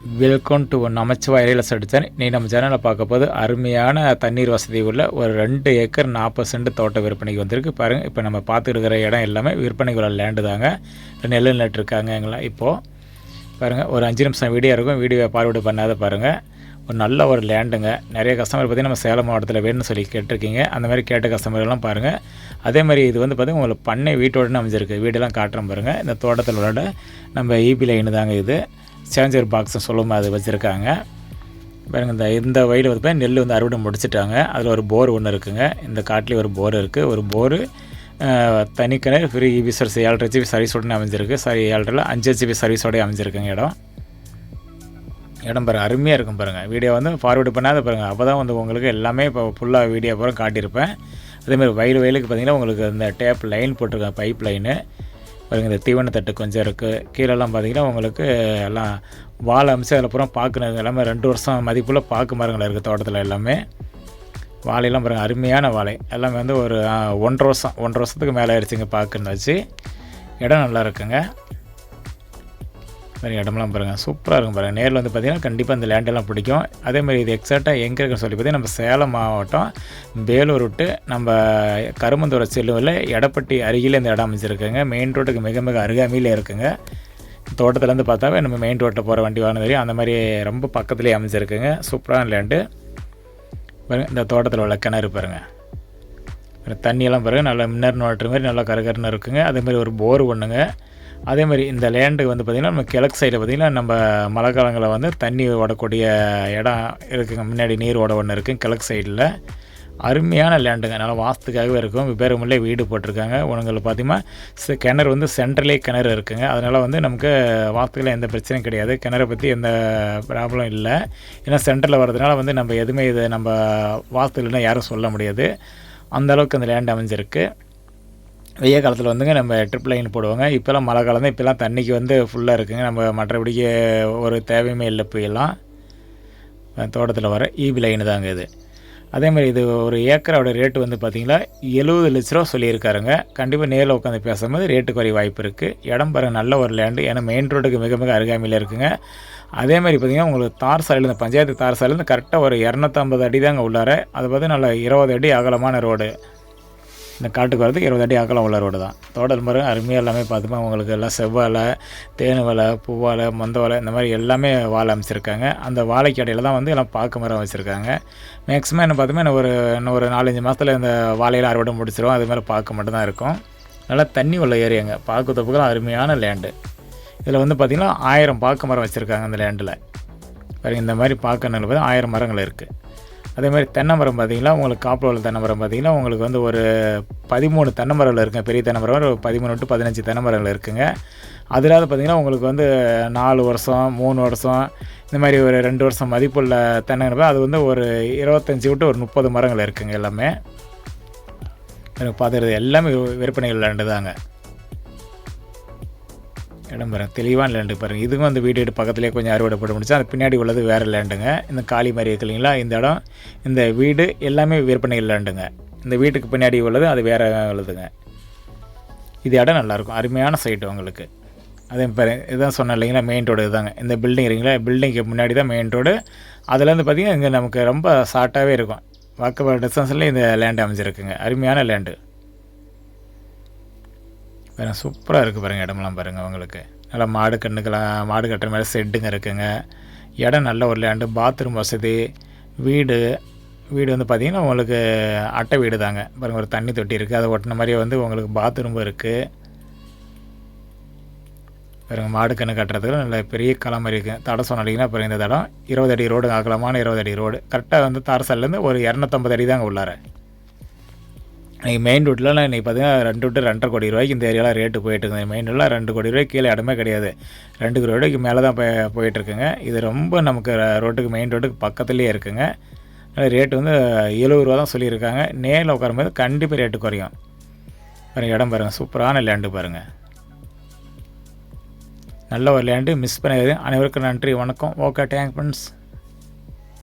Welcome to Namasivay real estate channel நீ நம்ம சேனலில் பார்க்க போது அருமையான தண்ணீர் வசதி உள்ள ஒரு ரெண்டு ஏக்கர் நாற்பது சென்ட் தோட்ட விற்பனைக்கு வந்திருக்கு. பாருங்கள் இப்போ நம்ம பார்த்துருக்கிற இடம் எல்லாமே விற்பனைக்கு உள்ள லேண்டு தாங்க. நெல் நட்டுருக்காங்க எங்களாம் இப்போது பாருங்கள் ஒரு அஞ்சு நிமிஷம் வீடியோ இருக்கும். வீடியோ பார்வையிட பண்ணாத பாருங்கள் ஒரு நல்ல ஒரு லேண்டுங்க நிறைய கஸ்டமர் பார்த்திங்கன்னா நம்ம சேலம் மாவட்டத்தில் வேணும்னு சொல்லி கேட்டிருக்கீங்க. அந்த மாதிரி கேட்ட கஸ்டமரெல்லாம் பாருங்கள் அதே மாதிரி இது வந்து பார்த்திங்கன்னா உங்களுக்கு பண்ணை வீட்டோடனே அமைஞ்சிருக்கு. வீடெல்லாம் காட்டுறோம் பாருங்கள் இந்த தோட்டத்தில் உள்ள நம்ம ஈபி லைனு தாங்க இது. சேஞ்சர் பாக்ஸும் சொல்லும் அது வச்சுருக்காங்க. பாருங்கள் இந்த இந்த வயலில் வந்து நெல் வந்து அறுவடை முடிச்சிட்டாங்க. அதில் ஒரு போர் ஒன்று இருக்குங்க. இந்த காட்டிலே ஒரு போர் இருக்குது ஒரு போரு தனி கிணறு ஃப்ரீ இபி ஏழரை ஜிபி சர்வீஸோடனே அமைஞ்சிருக்கு. சாரி ஏழரை அஞ்சு ஜிபி சர்வீஸோடய அமைஞ்சிருக்குங்க இடம். இடம் பாருங்கள் அருமையாக இருக்கும் பாருங்கள் வீடியோ வந்து ஃபார்வேர்டு பண்ணாத பாருங்கள் அப்போ தான் வந்து உங்களுக்கு எல்லாமே இப்போ ஃபுல்லாக வீடியோ பூரா காட்டியிருப்பேன். அதேமாதிரி வயல் வயலுக்கு பார்த்திங்கன்னா உங்களுக்கு இந்த டேப் லைன் போட்டிருக்கேன் பைப் லைனு பாருங்கள் இந்த தீவனத்தட்டு கொஞ்சம் இருக்குது கீழெல்லாம் பார்த்தீங்கன்னா உங்களுக்கு எல்லாம் வாழை அம்சம் அதில் பூரா பார்க்கணும் எல்லாமே ரெண்டு வருஷம் மதிப்புள்ள பாக்கு மரங்கள் இருக்குது தோட்டத்தில் எல்லாமே. வாழையெல்லாம் பாருங்கள் அருமையான வாழை. எல்லாமே வந்து ஒரு ஒன்றரை வருஷம் ஒன்றரை வருஷத்துக்கு மேலே ஆயிடுச்சுங்க பார்க்குன்னாச்சு இடம் நல்லா இருக்குங்க. பாருங்க இடம்லாம் பாருங்கள் சூப்பராக இருக்கும் பாருங்கள் நேரில் வந்து பார்த்தீங்கன்னா கண்டிப்பாக இந்த லேண்டெல்லாம் பிடிக்கும். அதே மாதிரி இது எக்ஸாக்டாக எங்கே இருக்குன்னு சொல்லி பார்த்தீங்கன்னா நம்ம சேலம் மாவட்டம் வேலூர் விட்டு நம்ம கருமந்தூர செல்லுவில் எடப்பட்டி அருகில் இந்த இடம் அமைச்சிருக்குங்க மெயின் ரோட்டுக்கு மிக மிக அருகாமையில் இருக்குங்க. தோட்டத்துலேருந்து பார்த்தாவே நம்ம மெயின் ரோட்டில் போகிற வண்டி வாங்கின தெரியும். அந்த மாதிரி ரொம்ப பக்கத்துலேயே அமைச்சிருக்குங்க சூப்பரான லேண்டு பாருங்கள் இந்த தோட்டத்தில் உள்ள கிணறு பாருங்கள் தண்ணியெல்லாம் பாருங்கள் நல்லா மின்னர் வாட்டர் மாதிரி நல்லா கருகருன்னு இருக்குங்க. அதேமாதிரி ஒரு போர் ஒன்றுங்க அதே மாதிரி இந்த லேண்டுக்கு வந்து பார்த்திங்கன்னா நம்ம கிழக்கு சைடில் பார்த்திங்கன்னா நம்ம மழை காலங்களில் வந்து தண்ணி ஓடக்கூடிய இடம் இருக்குங்க. முன்னாடி நீர் ஓட ஒன்று இருக்குது கிழக்கு சைடில் அருமையான லேண்டுங்க நல்லா வாஸ்துக்காகவே இருக்கும். வெவ்வேறு வீடு போட்டிருக்காங்க. உனங்களுக்கு பார்த்தீங்கன்னா கிணறு வந்து சென்ட்ரலே கிணறு இருக்குங்க. அதனால் வந்து நமக்கு வாசத்துக்கெல்லாம் எந்த பிரச்சனையும் கிடையாது. கிணறை பற்றி எந்த ப்ராப்ளம் இல்லை. ஏன்னா சென்டரில் வர்றதுனால வந்து நம்ம எதுவுமே இதை நம்ம வாஸ்து யாரும் சொல்ல முடியாது. அந்த அளவுக்கு அந்த லேண்ட் அமைஞ்சிருக்கு. வெய்ய காலத்தில் வந்துங்க நம்ம ட்ரிப் லைன் போடுவாங்க. இப்போல்லாம் மழை காலம் தான். இப்போல்லாம் தண்ணிக்கு வந்து ஃபுல்லாக இருக்குங்க. நம்ம மற்றபடிக்கு ஒரு தேவையுமே இல்லை இப்போயெல்லாம் தோட்டத்தில் வர ஈபி லைன் தாங்க இது. அதே மாதிரி இது ஒரு ஏக்கரோட ரேட்டு வந்து பார்த்திங்கன்னா எழுபது லட்ச ரூபா சொல்லியிருக்காருங்க. கண்டிப்பாக நேரில் உட்காந்து பேசும்போது ரேட்டு குறைய வாய்ப்பு இருக்குது இடம் பாருங்கள் நல்ல ஒரு லேண்டு ஏன்னா மெயின் ரோட்டுக்கு மிக மிக அருகாமையில் இருக்குங்க. அதே மாதிரி பார்த்திங்கன்னா உங்களுக்கு தார் சாலையில் இந்த பஞ்சாயத்து தார் சாலையிலேருந்து கரெக்டாக ஒரு இரநூத்தம்பது அடி தாங்க உள்ளார. அது பார்த்து நல்ல இருபது அடி அகலமான ரோடு இந்த காட்டுக்கு வரதுக்கு இருபது அடி அகலம் உள்ள ரோடு தான். தோட்டல் மரம் அருமையாக எல்லாமே பார்த்துப்போம். உங்களுக்கு எல்லாம் செவ்வாழை தேனு வலை பூவாழை மந்த வலை இந்த மாதிரி எல்லாமே வாழை அமைச்சிருக்காங்க. அந்த வாழைக்கு இடையில தான் வந்து எல்லாம் பாக்கு மரம் வச்சுருக்காங்க. மேக்ஸிமம் என்ன பார்த்தோமே இன்னும் ஒரு இன்னும் ஒரு நாலஞ்சு மாதத்தில் இந்த வாழையில அறுவடை முடிச்சிடும் அது மாதிரி பார்க்க மட்டும்தான் இருக்கும். நல்லா தண்ணி உள்ள ஏரியாங்க. பாக்கு தொப்புக்கெல்லாம் அருமையான லேண்டு இதில் வந்து பார்த்திங்கன்னா ஆயிரம் பாக்கு மரம் வச்சுருக்காங்க அந்த லேண்டில் பாருங்கள் இந்த மாதிரி பாக்கு நிலை ஆயிரம் மரங்கள் இருக்குது அதே மாதிரி தென்னை மரம் பார்த்தீங்கன்னா உங்களுக்கு காப்பில் உள்ள தென்னை மரம் பார்த்தீங்கன்னா உங்களுக்கு வந்து ஒரு பதிமூணு தென்னை மரங்கள் இருக்குங்க. பெரிய தென்னை மரம் ஒரு பதிமூணு டு பதினஞ்சு தென்னை மரங்கள் இருக்குங்க. அதிலாவது பார்த்தீங்கன்னா உங்களுக்கு வந்து நாலு வருஷம் மூணு வருஷம் இந்த மாதிரி ஒரு ரெண்டு வருஷம் மதிப்புள்ள தென்னை மரம் அது வந்து ஒரு இருபத்தஞ்சி விட்டு ஒரு முப்பது மரங்கள் இருக்குங்க எல்லாமே. எனக்கு பார்த்துறது எல்லாமே விற்பனைகள் ரெண்டு தாங்க இடம் பெறும் தெளிவான லேண்டு பாருங்கள் இதுக்கும் அந்த வீடு பக்கத்துலேயே கொஞ்சம் அறுவடை போட முடிச்சு அதுக்கு பின்னாடி உள்ளது வேறு லேண்டுங்க இந்த காளி மாதிரி இருக்கு இல்லைங்களா? இந்த இடம் இந்த வீடு எல்லாமே விற்பனைகள் லேண்டுங்க இந்த வீட்டுக்கு பின்னாடி உள்ளது அது வேறு உள்ளதுங்க. இது இடம் நல்லாயிருக்கும். அருமையான சைட்டு உங்களுக்கு. அதே பாரு இதான் சொன்னேன் இல்லைங்களா மெயின் ரோடு இதுதாங்க. இந்த பில்டிங் இருக்குங்களா? பில்டிங்க்கு முன்னாடி தான் மெயின் ரோடு அதுலேருந்து பார்த்திங்கன்னா இங்கே நமக்கு ரொம்ப ஷார்ட்டாகவே இருக்கும். வாக்கபிள் டிஸ்டன்ஸில் இந்த லேண்டு அமைஞ்சிருக்குங்க. அருமையான லேண்டு பாருங்க சூப்பராக இருக்குது பாருங்கள் இடமெல்லாம் பாருங்கள் உங்களுக்கு. நல்லா மாடு கண்ணுக்கெல்லாம் மாடு கட்டுற மாதிரி செட்டுங்க இருக்குங்க. இடம் நல்ல ஒரு லேண்டு பாத்ரூம் வசதி. வீடு வீடு வந்து பார்த்திங்கன்னா உங்களுக்கு அட்டை வீடு தாங்க. பாருங்கள் ஒரு தண்ணி தொட்டி இருக்குது அதை ஒட்டின மாதிரியே வந்து உங்களுக்கு பாத்ரூம் இருக்குது பாருங்க மாடு கண்ணு கட்டுறதுக்கு நல்ல பெரிய களம் இருக்குது தடம் சொன்னீங்கன்னா பாருங்க இந்த தடம் இருபது அடி ரோடு அகலமான இருபது அடி ரோடு கரெக்டாக வந்து தாரசாலேருந்து ஒரு இரநூத்தம்பது அடி தாங்க உள்ளார. இன்றைக்கி மெயின் ரோட்டில் இன்றைக்கி பார்த்தீங்கன்னா ரெண்டு டு ரெண்டரை கோடி ரூபாய்க்கு இந்த ஏரியாவில் ரேட்டு போயிட்டு இருக்குது மெயின் ரோட்டில் ரெண்டு கோடி ரூபாய்க்கு கீழே இடமே கிடையாது. ரெண்டு கோடி ரூபாய்க்கு மேலே தான் போய் போயிட்டுருக்குங்க இது ரொம்ப நமக்கு ரோட்டுக்கு மெயின் ரோட்டுக்கு பக்கத்துலேயே இருக்குங்க. ரேட்டு வந்து எழுபது ரூபா தான் சொல்லியிருக்காங்க. நேரில் உட்காரும்போது கண்டிப்பாக ரேட்டு குறையும். பாருங்கள் இடம் பாருங்கள் சூப்பரான லேண்டு பாருங்கள் நல்ல ஒரு லேண்டு மிஸ் பண்ணாது அனைவருக்கும் நன்றி வணக்கம். Okay thank friends